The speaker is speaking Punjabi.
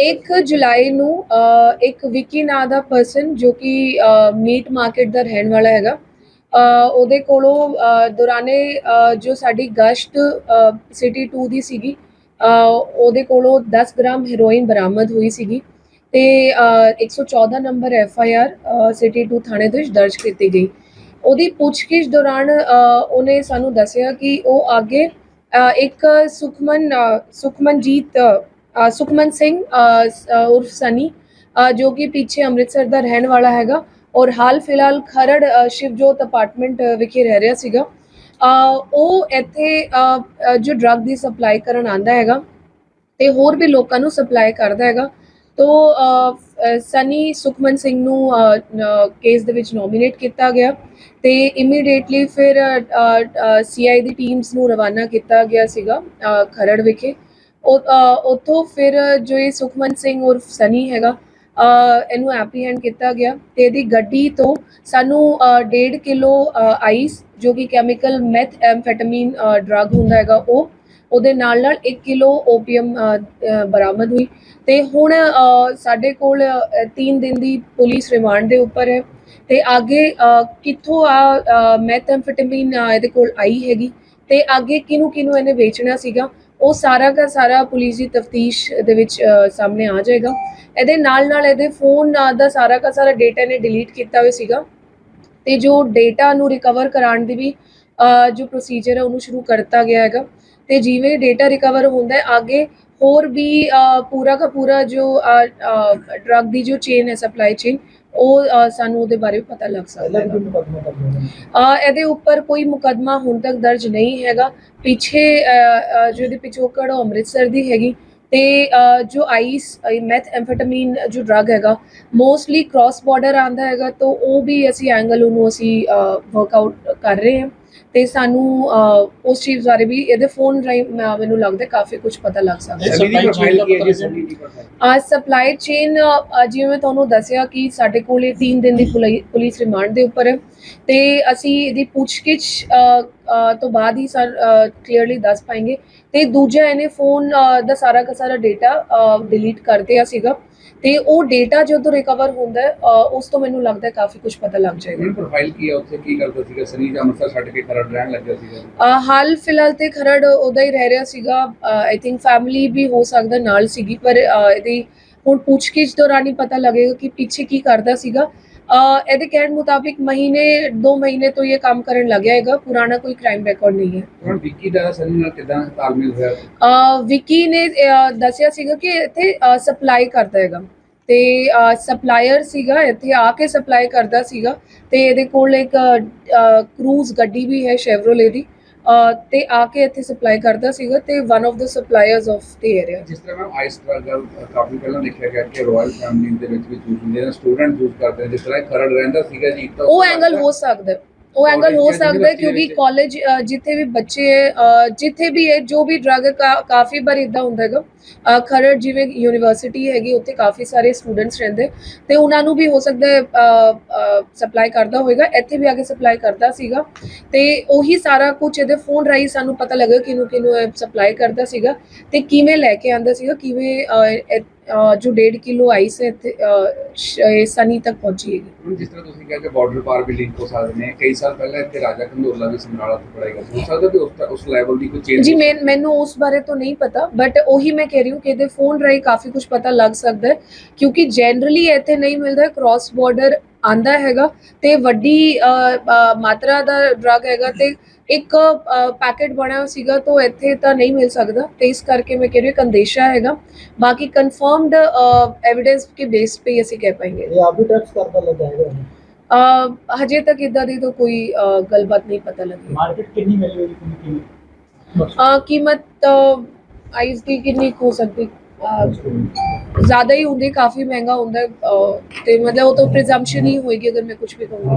ਇੱਕ ਜੁਲਾਈ ਨੂੰ ਇੱਕ ਵਿਕੀ ਨਾਂ ਦਾ ਪਰਸਨ ਜੋ ਕਿ ਮੀਟ ਮਾਰਕੀਟ ਦਾ ਰਹਿਣ ਵਾਲਾ ਹੈਗਾ ਉਹਦੇ ਕੋਲੋਂ ਅ, ਦੌਰਾਨੇ ਜੋ ਸਾਡੀ ਗਸ਼ਤ ਸਿਟੀ 2 ਦੀ ਸੀਗੀ ਉਹਦੇ ਕੋਲੋਂ 10 ਗ੍ਰਾਮ ਹੈਰੋਇਨ ਬਰਾਮਦ ਹੋਈ ਸੀਗੀ ਤੇ ਅ, 114 number F I R city 2 ਥਾਣੇ ਦੇ ਵਿੱਚ ਦਰਜ ਕੀਤੀ ਗਈ। ਉਹਦੀ ਪੁੱਛਗਿੱਛ ਦੌਰਾਨ ਉਹਨੇ ਸਾਨੂੰ ਦੱਸਿਆ ਕਿ ਉਹ ਅੱਗੇ ਅ, ਇੱਕ ਸੁਖਮਨ ਸੁਖਮਨਜੀਤ ਸੁਖਮਨ ਸਿੰਘ ਉਰਫ ਸਨੀ ਜੋ ਕਿ ਪਿੱਛੇ ਅੰਮ੍ਰਿਤਸਰ ਦਾ ਰਹਿਣ ਵਾਲਾ ਹੈਗਾ ਔਰ ਹਾਲ ਫਿਲਹਾਲ ਖਰੜ ਸ਼ਿਵਜੋਤ ਅਪਾਰਟਮੈਂਟ ਵਿਖੇ ਰਹਿ ਰਿਹਾ ਸੀਗਾ। ਉਹ ਇੱਥੇ ਜੋ ਡਰੱਗ ਦੀ ਸਪਲਾਈ ਕਰਨ ਆਂਦਾ ਹੈਗਾ ਤੇ ਹੋਰ ਵੀ ਲੋਕਾਂ ਨੂੰ ਸਪਲਾਈ ਕਰਦਾ ਹੈਗਾ, ਤੋ ਸਨੀ ਸੁਖਮਨ ਸਿੰਘ ਨੂੰ ਕੇਸ ਦੇ ਵਿੱਚ ਨੋਮੀਨੇਟ ਕੀਤਾ ਗਿਆ ਤੇ ਇਮੀਡੀਏਟਲੀ ਫਿਰ ਸੀਆਈ ਦੀ ਟੀਮਸ ਨੂੰ ਰਵਾਨਾ ਕੀਤਾ ਗਿਆ ਸੀਗਾ ਖਰੜ ਵਿਖੇ। ਉੱਥੋਂ ਫਿਰ ਜੋ ਇਹ ਸੁਖਮਨ ਸਿੰਘ ਉਰਫ ਸਨੀ ਹੈਗਾ ਅ, ਇਹਨੂੰ ਐਪਰੀਹੈਂਡ ਕੀਤਾ ਗਿਆ ਤੇ ਇਹਦੀ ਗੱਡੀ ਤੋਂ ਸਾਨੂੰ 1.5 ਕਿਲੋ ਆਈਸ ਜੋ ਕਿ ਕੈਮੀਕਲ ਮੈਥ ਐਮਫੈਟਾਮੀਨ ਡਰੱਗ ਹੁੰਦਾ ਹੈਗਾ ਉਹ ਉਹਦੇ ਨਾਲ ਨਾਲ 1 ਕਿਲੋ ਓਪੀਅਮ ਬਰਾਮਦ ਹੋਈ ਤੇ ਹੁਣ ਸਾਡੇ ਕੋਲ 3 ਦਿਨ ਦੀ ਪੁਲਿਸ ਰਿਮਾਂਡ ਦੇ ਉੱਪਰ ਹੈ ਤੇ ਅੱਗੇ ਕਿੱਥੋਂ ਆ ਮੈਥ ਮੈਥੈਮਫੈਟਾਮੀਨ ਇਹਦੇ ਕੋਲ ਆਈ ਹੈਗੀ ਤੇ ਅੱਗੇ ਕਿਹਨੂੰ ਕਿਹਨੂੰ ਇਹਨੇ ਵੇਚਣਾ ਸੀਗਾ ਉਹ ਸਾਰਾ ਦਾ ਸਾਰਾ ਪੁਲਿਸ ਦੀ ਤਫਤੀਸ਼ ਦੇ ਵਿੱਚ ਸਾਹਮਣੇ ਆ ਜਾਏਗਾ। ਇਹਦੇ ਨਾਲ ਨਾਲ ਇਹਦੇ ਫੋਨ ਦਾ ਸਾਰਾ ਦਾ ਸਾਰਾ ਡੇਟਾ ਨੇ ਡਿਲੀਟ ਕੀਤਾ ਹੋਇਆ ਸੀਗਾ। ਤੇ ਜੋ ਡੇਟਾ ਨੂੰ ਰਿਕਵਰ ਕਰਾਉਣ ਦੀ ਵੀ ਜੋ ਪ੍ਰੋਸੀਜਰ ਹੈ ਉਹਨੂੰ ਸ਼ੁਰੂ ਕਰਤਾ ਗਿਆ ਹੈਗਾ। ਤੇ ਜਿਵੇਂ ਡੇਟਾ ਰਿਕਵਰ ਹੁੰਦਾ ਹੈ, ਅੱਗੇ ਹੋਰ ਵੀ ਪੂਰਾ ਦਾ ਪੂਰਾ ਜੋ ਡਰੱਗ ਦੀ ਜੋ ਚੇਨ ਹੈ ਸਪਲਾਈ ਚੇਨ ਉਹ ਸਾਨੂੰ ਉਹਦੇ ਬਾਰੇ ਵੀ ਪਤਾ ਲੱਗ ਸਕਦਾ ਹੈ। ਇਹਦੇ ਉੱਪਰ ਕੋਈ ਮੁਕਦਮਾ ਹੁਣ ਤੱਕ ਦਰਜ ਨਹੀਂ ਹੈਗਾ। ਪਿੱਛੇ ਅ, ਅ, ਜੋ ਇਹਦੀ ਪਿਛੋਕੜ ਅੰਮ੍ਰਿਤਸਰ ਦੀ ਹੈਗੀ ਤੇ ਜੋ ਆਈਸ ਮੈਥ ਐਮਫੈਟਾਮੀਨ ਜੋ ਡਰੱਗ ਹੈਗਾ ਮੋਸਟਲੀ ਕ੍ਰਾਸ ਬਾਰਡਰ ਆਂਦਾ ਹੈਗਾ ਤਾਂ ਉਹ ਵੀ ਅਸੀਂ ਐਂਗਲ ਉਹਨੂੰ ਅਸੀਂ ਵਰਕਆਊਟ ਕਰ ਰਹੇ ਹਾਂ। ਤੇ ਸਾਨੂੰ ਉਸ ਚੀਜ਼ ਬਾਰੇ ਵੀ ਇਹਦੇ ਫੋਨ ਰਾਹੀਂ ਮੈਂ- ਮੈਨੂੰ ਲੱਗਦਾ ਕਾਫੀ ਕੁਝ ਪਤਾ ਲੱਗ ਸਕਦਾ। ਹੈ ਸਨੀ ਦੀ ਪ੍ਰੋਫਾਈਲ ਕੀ ਹੈ ਜੀ ਸਨੀ ਦੀ ਪ੍ਰੋਫਾਈਲ ਆ ਸਪਲਾਈ ਚੇਨ ਜਿਵੇਂ ਮੈਂ ਤੁਹਾਨੂੰ ਦੱਸਿਆ ਕਿ ਸਾਡੇ ਕੋਲ ਇਹ 3 ਦਿਨ ਦੀ ਪੁਲਿ- ਪੁਲਿਸ ਰਿਮਾਂਡ ਦੇ ਉੱਪਰ ਹੈ। ਤੇ ਅਸੀਂ ਇਹਦੀ ਪੁੱਛਗਿੱਛ ਅ, ਅ, ਤੋਂ ਬਾਅਦ ਹੀ ਸਰ ਕਲੀਅਰਲੀ ਦੱਸ ਪਾएंगे ਤੇ ਦੂਜਾ ਇਹਨੇ ਫੋਨ ਦਾ ਸਾਰਾ ਦਾ ਸਾਰਾ ਡਾਟਾ ਡਿਲੀਟ ਕਰ ਦਿਆ ਸੀਗਾ। ਤੇ ਉਹ ਡਾਟਾ ਜਦੋਂ ਰਿਕਵਰ ਹੁੰਦਾ ਹੈ ਅ, ਉਸ ਤੋਂ ਮੈਨੂੰ ਲੱਗਦਾ ਹੈ ਕਾਫੀ ਕੁਝ ਪਤਾ ਲੱਗ ਜਾਏਗਾ। ਪ੍ਰੋਫਾਈਲ ਕੀ ਹੈ? ਉੱਥੇ ਕੀ ਕਰਦਾ ਸੀਗਾ? ਦਾ ਅੰਮ੍ਰਿਤਸਰ ਛੱਡ ਕੇ ਖਰੜ ਰਹਿਣ ਲੱਗਿਆ ਸੀਗਾ। ਅ, ਹਾਲ ਫਿਲਹਾਲ ਤੇ ਖਰੜ ਉਹਦਾ ਹੀ ਰਹਿ ਰਿਹਾ ਸੀਗਾ। ਆਈ ਥਿੰਕ ਫੈਮਿਲੀ ਵੀ ਹੋ ਸਕਦਾ ਨਾਲ ਸੀਗੀ ਪਰ ਅ, ਇਹਦੀ ਹੁਣ ਪੁੱਛਗਿੱਛ ਦੌਰਾਨ ਹੀ ਪਤਾ ਲੱਗੇਗਾ ਕਿ ਪਿੱਛੇ ਕੀ ਕਰਦਾ ਸੀਗਾ। ਇਹਦੇ ਕਹਿਣ ਮੁਤਾਬਿਕ ਮਹੀਨੇ 2 ਮਹੀਨੇ ਤੋਂ ਇਹ ਕੰਮ ਕਰਨ ਲੱਗਿਆ ਹੈਗਾ ਪੁਰਾਣਾ ਕੋਈ ਕ੍ਰਾਈਮ ਰਿਕਾਰਡ ਨਹੀਂ ਹੈ। ਹੁਣ ਵਿੱਕੀ ਦਾ ਸਨੀ ਨਾਲ ਕਿਦਾਂ ਤਾਲਮੇਲ ਹੋਇਆ? ਅ, ਵਿੱਕੀ ਨੇ ਦੱਸਿਆ ਸੀਗਾ ਕਿ ਇੱਥੇ ਸਪਲਾਈ ਕਰਦਾ ਹੈਗਾ। ਤੇ ਸਪਲਾਇਰ ਸੀਗਾ ਇੱਥੇ ਆ ਕੇ ਸਪਲਾਈ ਕਰਦਾ ਸੀਗਾ। ਤੇ ਇਹਦੇ ਕੋਲ ਇੱਕ ਕਰੂਜ਼ ਗੱਡੀ ਵੀ ਹੈ ਸ਼ੈਵਰੋਲੇ ਦੀ। ਤੇ ਆ ਕੇ ਇੱਥੇ ਸਪਲਾਈ ਕਰਦਾ ਸੀਗਾ ਤੇ one of the suppliers of the area ਜਿਸ ਤਰ੍ਹਾਂ ਮੈਂ ਆਈਸ ਡਰੱਗ ਕਾਫੀ ਪਹਿਲਾਂ ਲਿਖਿਆ ਗਿਆ ਕਿ ਰਾਇਲ ਫੈਮਿਲੀ ਦੇ ਵਿੱਚ ਵੀ ਯੂਜ਼ ਹੁੰਦੇ ਨੇ ਸਟੂਡੈਂਟ ਯੂਜ਼ ਕਰਦੇ ਨੇ ਜਿਸ ਤਰ੍ਹਾਂ ਖਰੜ ਰਹਿੰਦਾ ਸੀਗਾ ਜੀ ਤਾਂ ਉਹ ਐਂਗਲ ਹੋ ਸਕਦਾ। ਉਹ ਐਂਗਲ ਹੋ ਸਕਦਾ ਕਿਉਂਕਿ ਵਿੱਚ। ਕਾਲਜ ਜਿੱਥੇ ਵੀ ਬੱਚੇ ਜਿੱਥੇ ਵੀ ਹੈ ਜੋ ਵੀ ਡਰੱਗ ਕਾਫੀ ਵਾਰ ਇਦਾਂ ਹੁੰਦਾ ਹੈਗਾ। ਖਰੜ ਜਿਵੇਂ ਯੂਨੀਵਰਸਿਟੀ ਹੈਗੀ ਉੱਥੇ ਕਾਫੀ ਸਾਰੇ ਸਟੂਡੈਂਟਸ ਰਹਿੰਦੇ। ਤੇ ਉਹਨਾਂ ਨੂੰ ਵੀ ਹੋ ਸਕਦਾ ਹੈ ਸਪਲਾਈ ਕਰਦਾ ਹੋਵੇਗਾ। ਇੱਥੇ ਵੀ ਆ ਕੇ ਸਪਲਾਈ ਕਰਦਾ ਸੀਗਾ। ਤੇ ਉਹੀ ਸਾਰਾ ਕੁਝ ਇਹਦੇ ਫੋਨ ਰਾਹੀਂ ਸਾਨੂੰ ਪਤਾ ਲੱਗਾ ਕਿ ਇਹਨੂੰ ਕਿਹਨੂੰ ਸਪਲਾਈ ਕਰਦਾ ਸੀਗਾ। ਤੇ ਕਿਵੇਂ ਲੈ ਕੇ ਆਂਦਾ ਸੀਗਾ ਕਿਵੇਂ ਜੋ 1.5 ਕਿਲੋ ਆਈਸ ਹੈ ਇੱਥੇ ਅ, ਸ਼- ਇਹ ਸਨੀ ਤੱਕ ਪਹੁੰਚੀ ਹੈਗੀ। ਹੁਣ ਜਿਸ ਤਰ੍ਹਾਂ ਤੁਸੀਂ ਕਿਹਾ ਕਿ ਬਾਰਡਰ ਪਾਰ ਵੀ ਲਿੰਕ ਹੋ ਸਕਦੇ ਨੇ ਕਈ ਸਾਲ ਪਹਿਲਾਂ ਇੱਥੇ ਰਾਜਾ ਕੰਦੋਲਾ ਵੀ ਸਮਰਾਲਾ ਤੋਂ ਪੜਾਈ ਕਰਦਾ ਹੋ ਸਕਦਾ ਵੀ ਉਸ ਉਸ ਲੈਵਲ ਦੀ ਕੋਈ ਚੇਂਜ ਜੀ ਮੈਂ ਮੈਨੂੰ ਉਸ ਬਾਰੇ ਤਾਂ ਨਹੀਂ ਪਤਾ ਬਟ ਉਹੀ ਮੈਂ ਕਹਿ ਰਹੀ ਹੂੰ ਕਿ ਇਹਦੇ ਫੋਨ ਰਾਹੀਂ ਕਾਫੀ ਕੁਝ ਪਤਾ ਲੱਗ ਸਕਦਾ ਹੈ ਕਿਉਂਕਿ ਜਨਰਲੀ ਇੱਥੇ ਨਹੀਂ ਮਿਲਦਾ ਕ੍ਰਾਸ ਬਾਰਡਰ ਆਂਦਾ ਹੈਗਾ ਤੇ ਵੱਡੀ ਮਾਤਰਾ ਦਾ ਡਰਗ ਹੈਗਾ ਤੇ ਇੱਕ ਪੈਕੇਟ ਬਣਿਆ ਸੀਗਾ ਤੋਂ ਇੱਥੇ ਤਾਂ ਨਹੀਂ ਮਿਲ ਸਕਦਾ ਤੇ ਇਸ ਕਰਕੇ ਮੈਂ ਕਹਿ ਰਹੀ ਹਾਂ ਕੰਦੇਸ਼ਾ ਹੈਗਾ। ਬਾਕੀ ਕਨਫਰਮਡ ਐਵੀਡੈਂਸ ਕੇ ਬੇਸ ਤੇ ਅਸੀਂ ਕਹਿ ਪਾਏਗੇ। ਇਹ ਆਪ ਟੈਕਸ ਕਰਦਾ ਲੱਗਾ ਹੈਗਾ ਹਜੇ ਤੱਕ ਇਦਾਂ ਦੀ ਤਾਂ ਕੋਈ ਗੱਲਬਾਤ ਨਹੀਂ ਪਤਾ ਲੱਗੀ। ਮਾਰਕੀਟ ਕਿੰਨੀ ਵੈਲਿਊ ਦੀ ਕਿੰਨੀ ਕੀਮਤ ਕੀਮਤ ਆਈਸ ਦੀ ਕਿੰਨੀ ਹੋ ਸਕਦੀ? ਜ਼ਿਆਦਾ ਹੀ ਹੁੰਦੇ ਕਾਫੀ ਮਹਿੰਗਾ ਹੁੰਦਾ ਹੈ, ਤੇ ਮਤਲਬ ਉਹ ਤਾਂ ਪ੍ਰੀਜ਼ੰਪਸ਼ਨ ਹੀ ਹੋਏਗੀ ਅਗਰ ਮੈਂ ਕੁਝ ਵੀ ਕਹੂੰਗੀ